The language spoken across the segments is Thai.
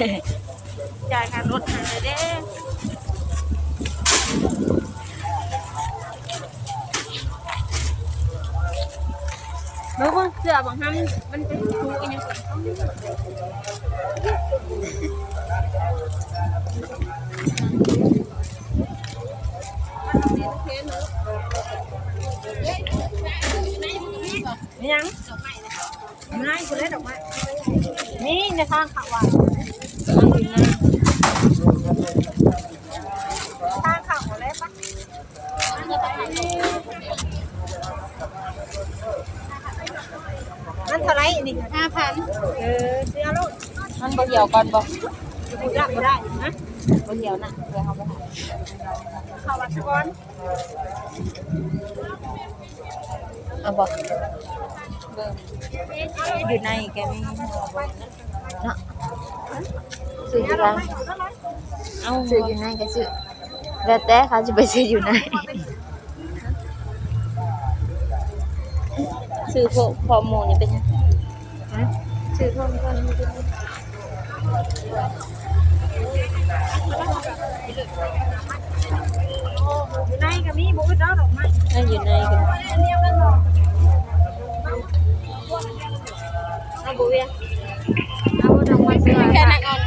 จ่ายค่ารถให้เลยเด้เมื่อวันเสือบางครั้งมันเป็นครูอีกอย่างก่อนมียังไม่คุณเล่นดอกไม้นี่ในทางเขาว่าทางเขาอะไรปะ มันเท่าไรนี่ห้าพันเออเสียลูกมันบ่เหี่ยวก่อนบ่ดูได้บ่ได้นะบ่เหี่ยวน่ะเพื่อเขาไปหาเข้าวัดก่อนเอาบ่เบิ่งอยู่ในแกมีเนาะซื้ออยู่ร้านเอาซื้ออยู่ในก็ซื้อแล้วแต่เขาจะไปซื้ออยู่ไหน ซื้อพวกพอหมูนี่เป็นยังฮะซื้อพวกพวกนี้เป็นยังอยู่ในก็มีบ่อึดเอาดอกไม้นั่นอยู่ในกันอันเดียวกันบ่เอาบุเวียเอาดอกไม้เสือแค่นั้นก่อน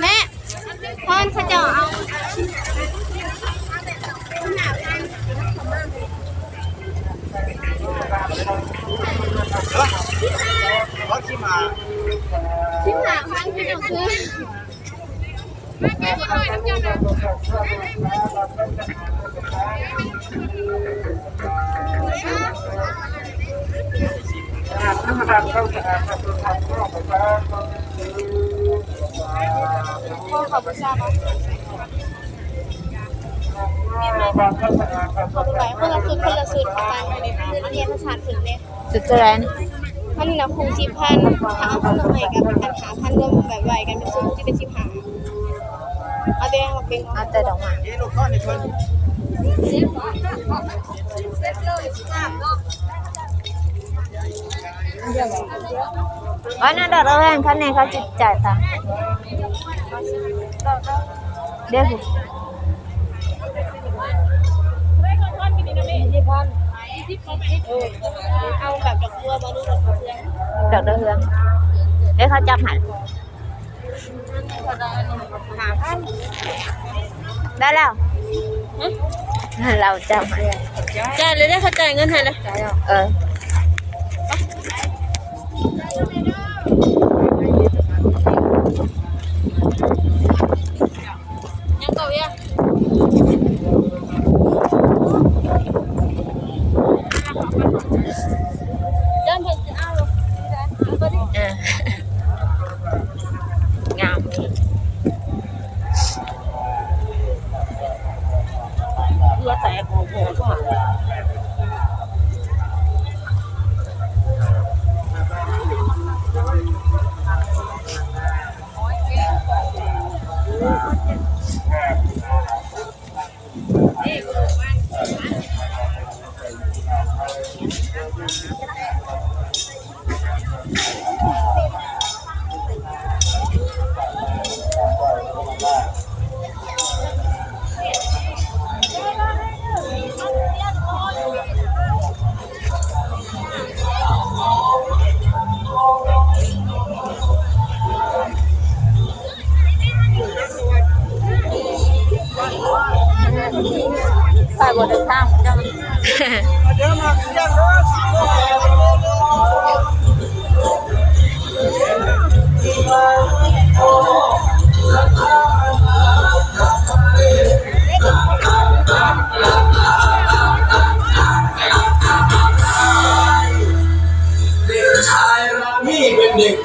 แม่พอนเขาจะเอารถที่มาที่หาพัน ที่จะซื้อถ้ามาทำเข้าจะทำเข้า ทำเข้าไปบ้างพ่อเขาบ่ทราบเนาะบางเข้าจะทำเข้าเขาไปคนละสุดคนละสุดเอาไปเงินเรียนภาษาถึงเลยสุดเท่าไหรนะมันนะคงสิบพันถ้าเอาคนละใหม่กับปัญหาพันรวมแบบไหวกันเป็นสุดที่เป็นสิบห้าเอาแต่มาเป็นเอาแต่ดอกไม้เยี่ลูกก้อนในเพิ่นอ๋อนั่นดอกแรกเขาเนี่ยเขาจะจ่ายตังค์เดี๋ยว สิเอาแบบดอกบัวมาดูดอกเพื่อนดอกดาวเรืองเดี๋ยวเขาจับหันหาพันได้แล้วเราจับหันจ่ายเลยได้เขาจ่ายเงินให้เลยได้แล้วเออ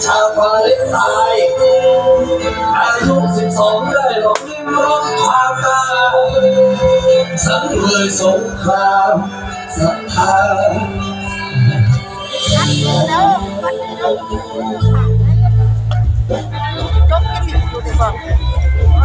ชายรามี่เป็นเด็กชาวปาเลสไตน์สองได้ลองลิ้มรสความตายสังเวยสงครามศรัทธาอย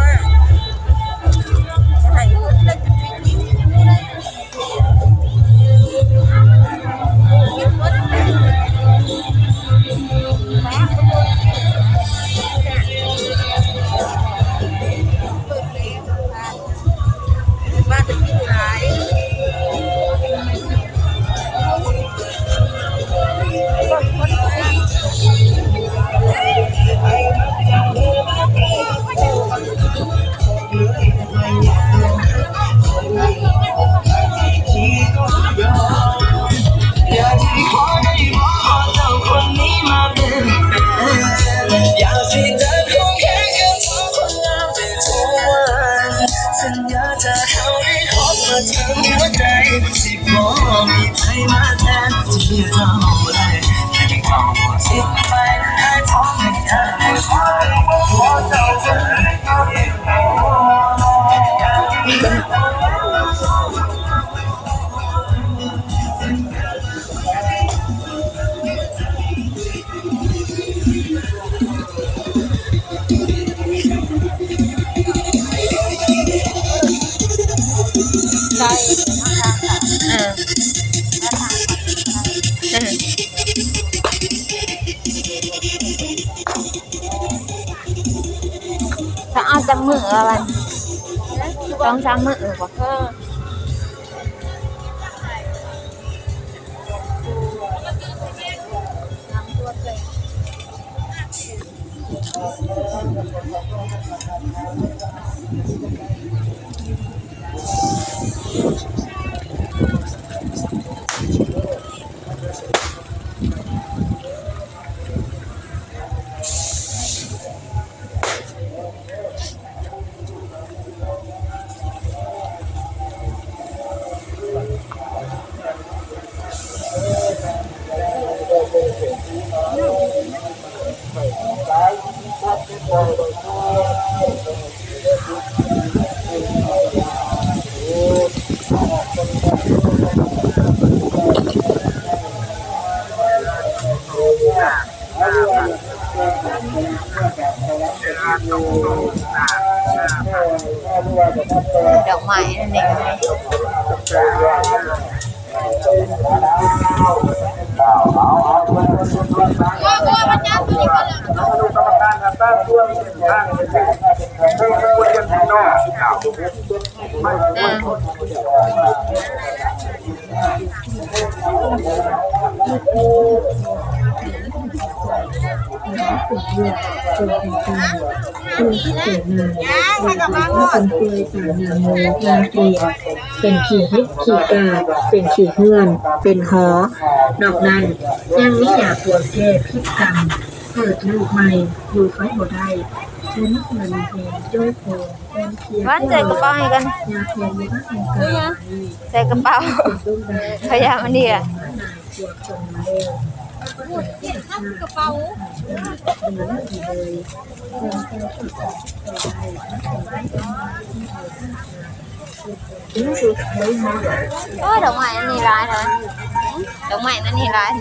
จากมืออะไรต้องสามมือบ่ ดอกไม้นั่นเอง เออเป็นขี่ฮิตขี่กาดเป็นขี่เฮือน เป็นหอนอกนั้น ยังไม่อยากปวดแค่พิษกรรมเกิดลูกใหม่อยู่ไฟบ่ได้ฉันมันเพลงโจ้โผเป็นเพียงว่านใส่กระเป๋าให้กันยาเพลงว่าแห่งกายใส่กระเป๋าต้นแบบพยายามอันนี้อะ นายเสียจงมาเร็วเปลี่ยนข้ากระเป๋าเป็นเรื่องดีเลยเป็นแค่สุดรู้สึกเฮ้ยมาเลยโอ้ยดอกไม้นั่นนี่ร้ายนะดอม้นั่นนี่ร้าย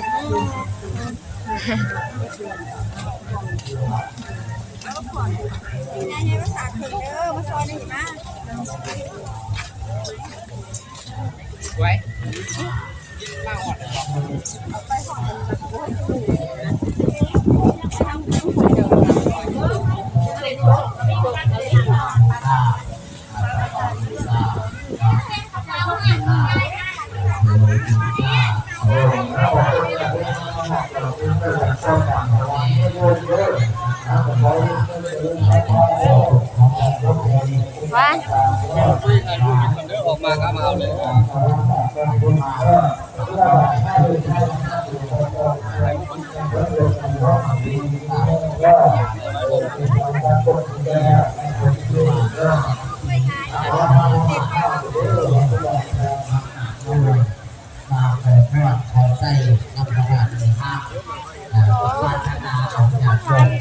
ว่าน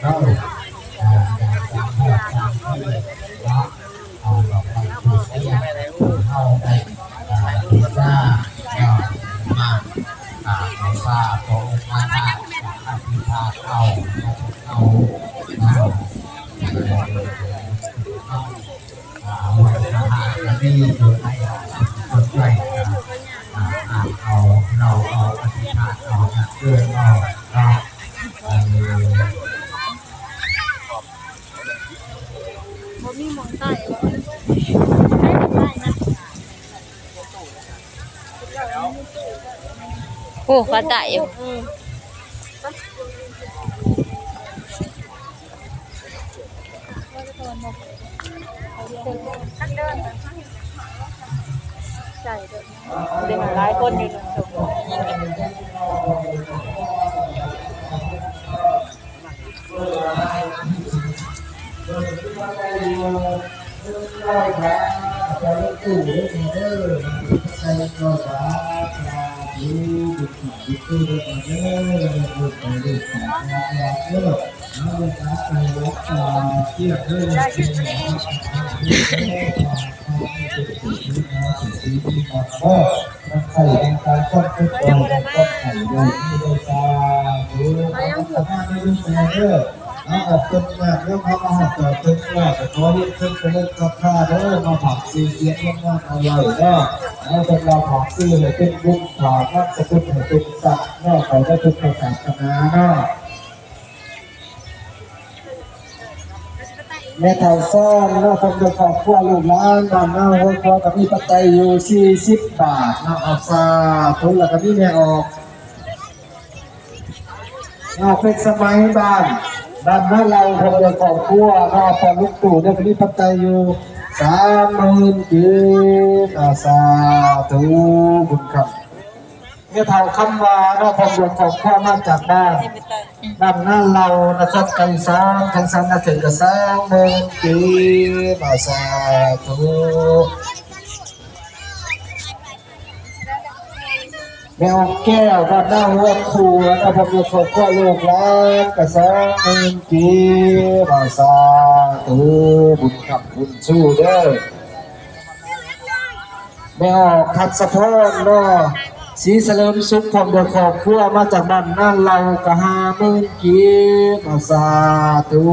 อ่ lại ừ. để mà lái con đi đường sống Hãy subscribe cho kênh Ghiền Mì Gõ Để không bỏ lỡ những video hấp dẫn อ้ฟ้าตายอยู่เด็กหลายคนอยู่ใส่ในการควบคุมตัวก็ใส่โดยที่ได้ตาดูสภาพไม่ยุ่งแรงเด้อเอาออกต้นมากเรื่องเขามาหอบต่อต้นมากแต่พอเรียกขึ้นไปเล่นกับข้าเด้อมาผักซีเสียงมากๆอร่อยเด้อ เอาเป็นเราผักซีให้เป็นบุญขอนักสกุลให้เป็นสัตว์นอกไปได้ทุกศาสนาเนาะแม่เฒ่าซ่อนเนาะผมจะขอบครัวลูกหลานบ้านเนาะครัวกับมีปัจจัยอยู่40บาทเนาะเอาซาทุนล้วก็มีแม่ออกเนาะเป็นสมัยบ้านบ้านเนาะเราผมจะขอบครัวเนาะพอลูกตู่เนี่ยก็มีปัจจัยอยู่ สามหมื่นกีบอาสาธุบุญครับแม่เท่าคำว่าเนาะผมจะของพ่อมาจากบ้านนำหน้าเรานะครับไก่ซ้อนทั้งสามนาถึงกระซ้างหมื่นกีมาสาธุ แมวแก้วด้านหน้าหัวครัวนะผมจะขอข้อลูกหลานกระซ้างเมือกีมาสาธุบุญขับบุญสู้เด้อแมวทัดสะพอนเนาะสีเสลิมสุขผมเดือขอบครัวมาจากบ้านนั่นเรากะหาหมื่นกีมาสาธุ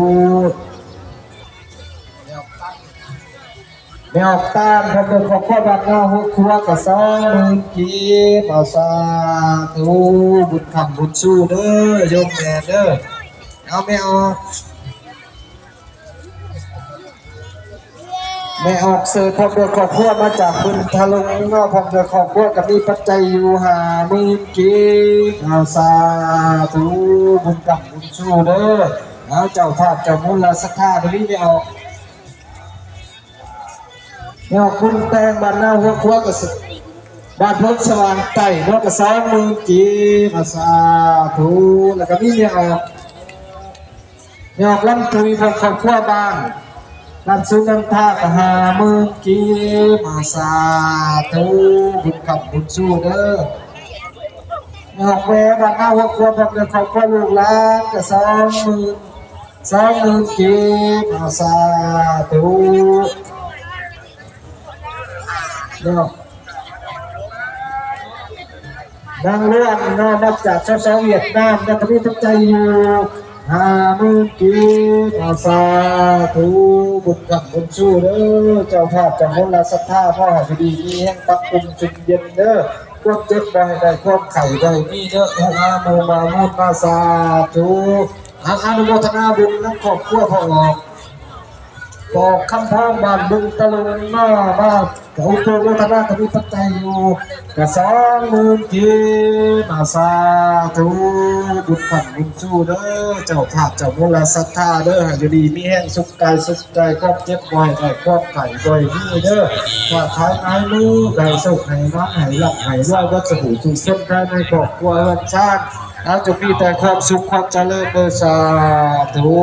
แมวตามผมเดือขอบครัวบ้านหน้าหัวครัวกะสองหมื่นกีมาสาธุบุญคำบุญสู้เด้อโยมแม่เด้อเอาแมวแม่ออกเสือพอเดือดขอบครัวมาจากคุณทะลุงเนาะผมเดือดขอบครัวกับมีปัจจัยอยู่หามื่กีเอาสาธุบุญกับบุญสู้เด้อเอาเจ้าภาพเจ้ามูลสักทธาตรงนี้ไม่เอา เนี่ยคุณแตงบ้านหน้าหัวครัวกับสิบ้านพบสว่างไต่นาะกับสองหมื่นกีมาสาธุแล้วก็มีเนี่ยออกเนี่ยออกลำตุยของครอบครัวบ้านนันสุนันทากระหามือกีมาสาธุบุญกับบุญสู้เด้อเนี่ยออกแวบางเอาหัวควบกับเดือขอบคุณลูกหลานกับสองมือสองมือกีมาสาธุ เนาะนางเลื่อนนาะมาจากชาวชาวเวียดนามนะที่ตั้งใจอยู่หามือกีมาสาธุบุญกับบุญสู้เด้อเจ้าภาพจ้าคนละศรัทธาพ่อห้ดีมีแห่งปักกุมจุดเย็นเด้อควบเจ็บได้ได้ควบไข่ได้มีเด้ออาอาโมมามุนมาสาธุอาอนุโมทนาบุญน้ำขอบครัวพ่อออก บอกคำพ้องบ้านบึงตะลุงหน้าบ้านเก่าตัววัฒนาทวีปัจจัยอยู่กระสองหมื่นกีมาสาธุบุญขันบุญสู้เด้อเจ้าภาพเจ้ามูลศรัทธาเด้ออยู่ดีมีแห้งสุขกายสุขใจครอบเจ็บบ่อยได้ครอบไข่บ่อยนี่เด้อว่าท้ายไม้มือได้สุขให้น้ำให้หลับให้รอดวัตถุทุกเส้นได้ในครอบครัววันชาติเอาจะมีแต่ความสุขความเจริญเด้อสาธุ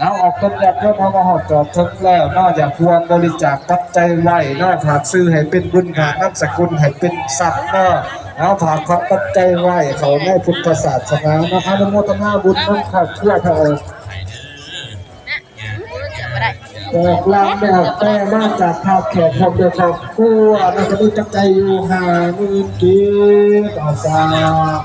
เอาออกต้นแบบเพื่อพระมหาจอดทึกแล้วนอกจากควรบริจาคปัจจัยไหวนอกผากซื้อให้เป็นบุญหานับสกุลให้เป็นสัตว์นอกเอาผากความปัจจัยไหวเขาในพุทธศาสนานะอนุโมทนาบุญน้ำข้าเพื่อพระองเสียบ่ได้บอกลำแบบแม่มาจากภาคแขกผมเดียวขอบคู่น่าจะมีจักใจอยู่ห่างมือกีต่อสา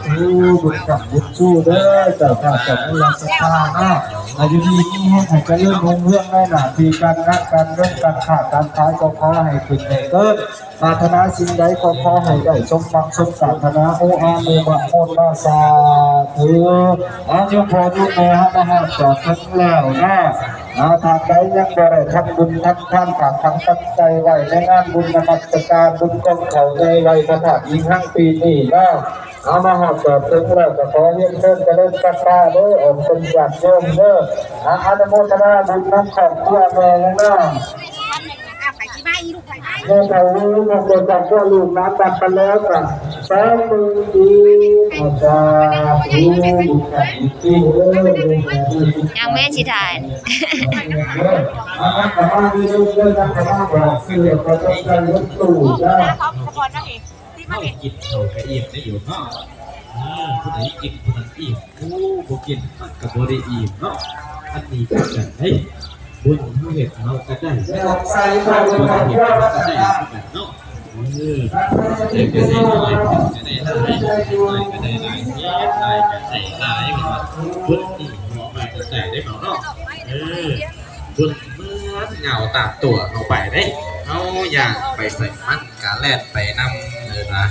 ธุบุญกับบุญ สู้เด้อเจ้าข้าเจ้าเมืองสตาเนาอายุนี้นี่ให้เจริญรุ่งเรื่องในหน้าที่การงานการเงินการค้าการขายก็ขอให้ขึ้นให้เกิดปรารถนาสิ่งใดก็ขอให้ได้สมฟังสมปรารถนาโออาเมวะโมนาสาธุอายุพอยุแม่ฮะนะฮะจอดทั้งแล้วนะ อาทางใดยังบ่ได้ทำบุญทำทานฝากทางตั้งใจไว้ในงานบุญนมัสการบุญกองเขาในไว้พระธาตุยิ่งทั้งปีนี้เนาะเอามาหอบจอดถึงแล้วก็ขอเรียนเชิญกระเจริญกัตาเด้ออมเป็นญาติโยมเด้ออาอนุโมทนาบุญน้ำขอบตัวแม่เนาะแม่เรารู้ว่าเกิดจากว่าลูกน้ำตัดไปแล้วกัน สามมือดีอาจารย์รู้บุญกังด้อยังไม่สิทานอาหารที่เราเลือกอาหารแบบเสียประจำการรถตู้จ้าเข้ากินเขากระอิ่มได้อยู่เนาะผู้ใดกินผู้นั้นอิ่มผู้บ่กินมันก็บ่ได้อิ่มเนาะอันนี้ก็กันเฮ้ยบุญเฮ็ดเราก็ได้บุญเลยผู้เฮ็ดเราก็ได้เนาะเออเด็กก็ได้น้อยก็ได้หลายน้อยก็ได้หลายเฮ็ดหลาก็ได้หลายเนาะ มาจะแต่ได้เนาะเนาะเออบุญเมือเงาตามตัวเอาไปได้เอาอย่างไปใส่มันกะแลดไปนำเลยนะ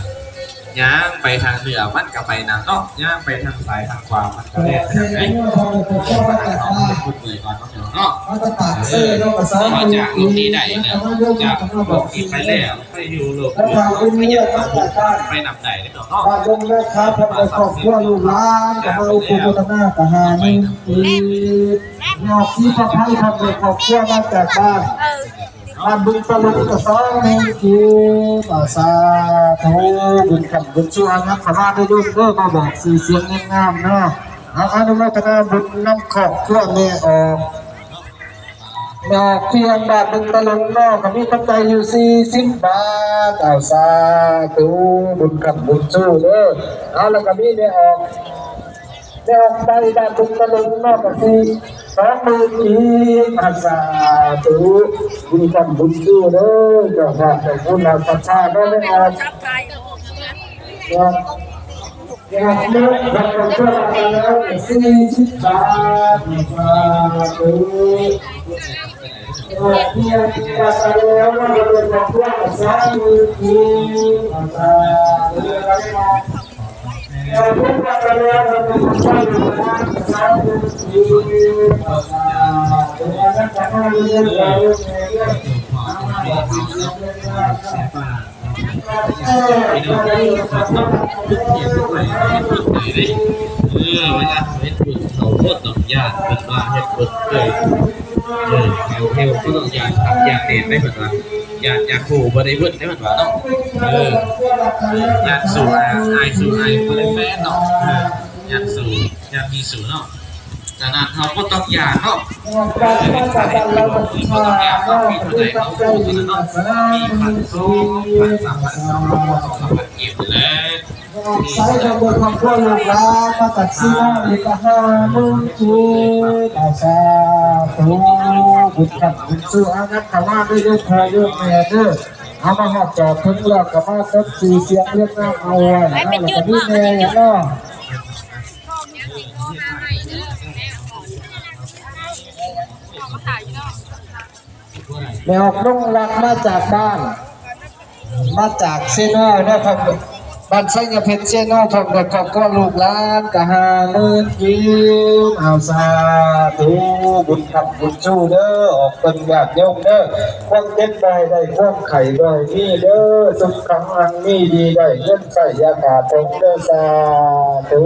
ย่างไปทางเหนือมันก็ไปนำเนาะย่างไปทางซ้ายทางขวามันก็แล่นไปทางไหนมันก็เอาไปพูดเลยก่อนเนาะเนาะมาตรฐานเสื้อเราก็สามามาจากลูกนี้ได้แล้วจากลูกนี้ไปแล้วไปอยู่โลกแล้วทางอุ้มเลือดมาจากบ้านไปนำได้เนาะเนาะบ้านลงแม่ค้าพบในครอบครัวลูกหลานกับมาอุปโภคนากับหาหนึ่งปีนอกที่พระไพ่ทำในครอบครัวมาจากบ้าน บ้านบุญตะลุกกระซ้องนึ่งปีมาสาธุบุญคำบุญช่วยนะขอมาได้ด้วยเด้อมาบอกสีเสียงงามๆเนาะเอาอนุโมทนาบุญน้ำขอบเครัวแม่ออกดอกเพียงบาทหนึ่งตะลุงนอกก็มีกำไรอยู่สี่สิบบาทเอาสาธุบุญกับบุญสู้เด้อเอาแล้วก็มีได้ออก ได้ออกใบบาทหนึ่งตะลุงนอกก็สี่สองมื่นอีกอาสาธุบุญกับบุญสู้เด้อเจ้าพระเจ้าคุณเราศรัทธาได้ไม่ออกครับอยากเลิกรับผิดชอบกันแล้วสี่สิบบาทสาธุเพียงแต่แล้วว่าเราเป็นของพวกสามีที่อาจารย์เรื่องอะไรมาเราพูดกันแล้วเราเป็นพวกสามีที่อาจารย์เรื่องนั้นจะให้เรื่องอะไร เรื่องเออ พี่น้องครับเนาะทุกเทียนทุกไหลเฮ็ดบุญเลยเด้เออเวลาเฮ็ดบุญเขาโคตรต้องญาติเป็นว่าเฮ็ดบุญเลย เออแถวเทวก็ต้องอยากทำอยากเด่นได้เหมือนว่าอยากอยากขู่บริเวณได้เหมือนว่าเนาะเอออยากสู่อายสู่อายบริแฟนเนาะเอออยากสู่อยากมีสู่เนาะฉะนั้นเราก็ต้องยาเนาะการทำการเราเป็นชาเนาะด้วยตั้งใจดีนะสามีพันสองพันสามพันสองพันสองพันเก็บแล้ว ใช้กระบวนความพวกลูกหลานมาตัดสินอีกห้ามึงจีอาชาตูบุญกับบุญสู้อานักขว่าด้วยด้วยพอด้วยแม่เด้อเอามาหอบจอดถึงแล้วกับมาตัดสีเสียงเรียกหน้ำเอาไว้นะแล้วก็พี่แม่เนาะแม่ออกนุ่งรักมาจากบ้าน มาจากเซโน่นะครับ บ้านไซยเพชรเซโน่ทำกับครอบครัวลูกหลานกะหาเงินกินเอาสาธุบุญคำบุญชูเด้อออกเป็นญาติโยมเด้อความเจ็บได้ได้ความไข่ได้มีเด้อสุขขังอังมีดีได้เงินใส่ยาขาดตรงเด้อสาธุ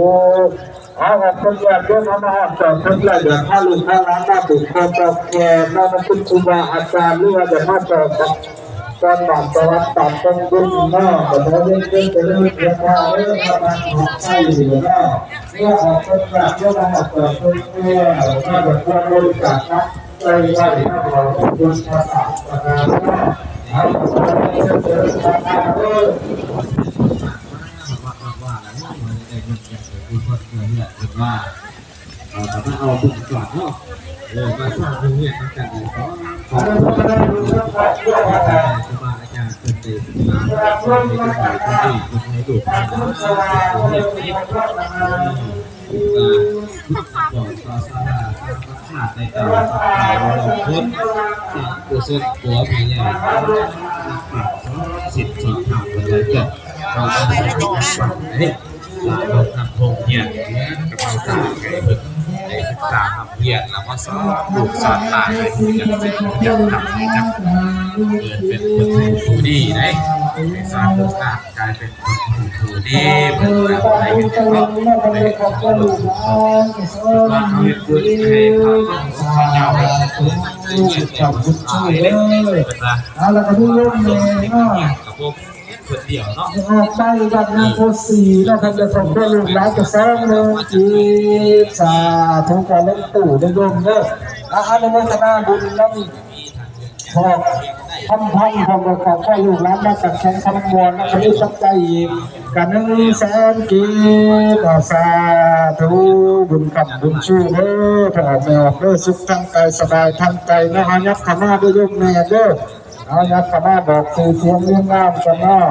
อาออกเป็นญาติโยมเอามาออกจากทุกข์แล้วเดี๋ยวถ้าลูกถ้าหลานมาถึงความตอบแทนมาเป็นครูบาอาจารย์หรือว่าจะมาต่อก การบาดสวัติตัดต้องดุนหน้าแต่ถ้าเล่นเล่นจะเล่นเรียกว่เรื่องทำงานของใช่หรือไม่เมื่อออกเป็นแบบเมื่อมาออกจากเป็นเมื่อถ้าแบบว่าบริจาคนะใจไหวถ้าเราเป็นภาษาประการว่าเอาไปเจจอทางการเออว่าว่าว่าแล้วมันได้เนื่อเงินเนี่ยคือว่าเอาแต่มาเอาบุญก่อนเนาะเออมาสร้างโรงเรียนตั้งแต่ดีก็ขอาอาจารย์เป็นเด็กดีคนในจังหวัดคนดีคนในดุในน้ำสร้างโรงเรียนนี้พุทธก่อนศาสนาขาด ในตลาดไทยเราพุทธสร้างกุศลตัวใหญ่สิทธิ์สอบถามอะไรเกิดเราต้องเฮ้ยหลายคนทำพงเหียนเนี่ยกระเป๋าตาไก่เบิก ในศึกษาทำเหียนแล้วก็สอนลูกสอนหลานเลยอยากเป็นอยากทำอยากเกิดเป็นคนผู้ดีได้ในสามโอกาสกลายเป็นคนผู้ดีเหมือนกับอะไรเป็นต้นในของลูกว่าเขาเรียนรู้ให้เขาต้องเขาเจ้าให้เขาเรียนเจ้าบุญช่วยเด้อเป็นว่าเอาละก็ที่ร่วมเลยเด็กเนาะเนี่ยกั บพวกคนเดียวเนาะออกไปจากนางโพสีนะครับจะส่งเพื่อลูกหลานจะสร้างเมืองจีบสาธุการเล่นตู่ได้ร่วมเด้ออาอนุโมทนาบุญน้ำพอกทำพันของเราของพ่อลูกหลานมาสักแข่งคำมวลนะครับที่สักใจกันนึงแสนกีบสาธุบุญกับบุญชูเด้อพระออแม่ออกเด้อสุขทั้งกายสบายทั้งใจนะฮะยักษ์ขมาด้วยยกแม่เด้อ เอายักษ์มาบอกสื่อเสียงเรื่องงามกันเนาะ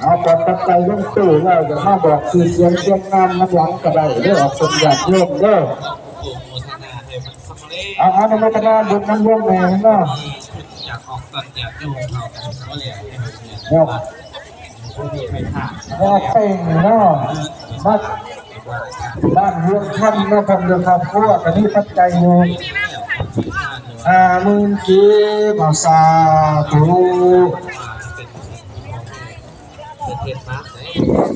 เอาปอดปัจจัยลงตู้แล้วจะมาบอกสื่อเสียงเรื่องงามน้ำหลังก็ได้เด้องออกสมญาติโยมเด้อโมทนาอันสำเร็จเอาอนุโมทนาบุญน้ำโยมแม่เนาะอยากออกตัดอยากโยงเขากันก็เลยให้มันเนี่ยเนาะผู้มีไปผ่านว่าเป่งเนาะบ้านบ้านเรื่อนท่านเนาะผมเดือดครอบครัวกันนี้ปัจจัยอยู่ อามื่นกีบเอาสาธุเป็นเทศนะ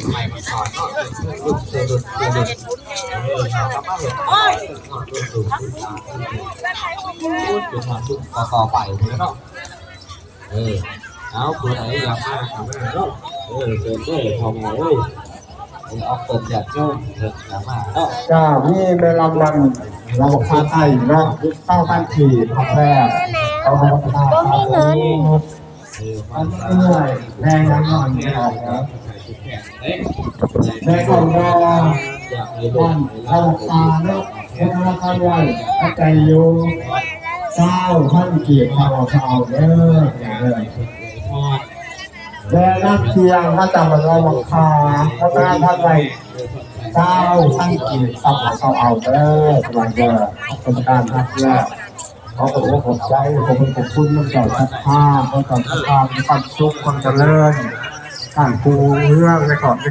สมัยมาสอนเนาะเป็นรุ่นเรุ่นรุ่นรุ่นเออเราก็มาเห็นรุ่นรุ่นรุ่นรุ่นรุ่นรุ่นรุ่นต่อต่อไปเลยเนาะเออเอาตัวไหนอยากมาทำมาเนาะเออเดินด้วยทำไงเอ้ย ออกเปิดอยากโจ้าเดินอยากมาเนาะจ้าพี่เมลำวันเราพาไทยเนาะเต้าบ้านขี่พักแรกเอามาพัฒนาบ่มีเงินอันเหนื่อยแรงยังนอนไม่ออกนะแม่ก่อนรอบ้านเข้าตาเนาะเวลาทำไรถ้าใจอยู่เศร้าท่านเกียรติเราเศร้าเด้ออย่างเลย แม่นักเที่ยงถ้าจำมันเราบังคาเพราะการท่านใดเจ้าท่านกียรติเอาเขาเอาเด้อกำลังจะกรรมการทักแรกเขาบอกว่าผมใจผมเป็นผมคุณมันเก่าทักผ้ามันเก่าทักผ้ามีความสุขความเจริญกานปูเรื่องในก่อนใน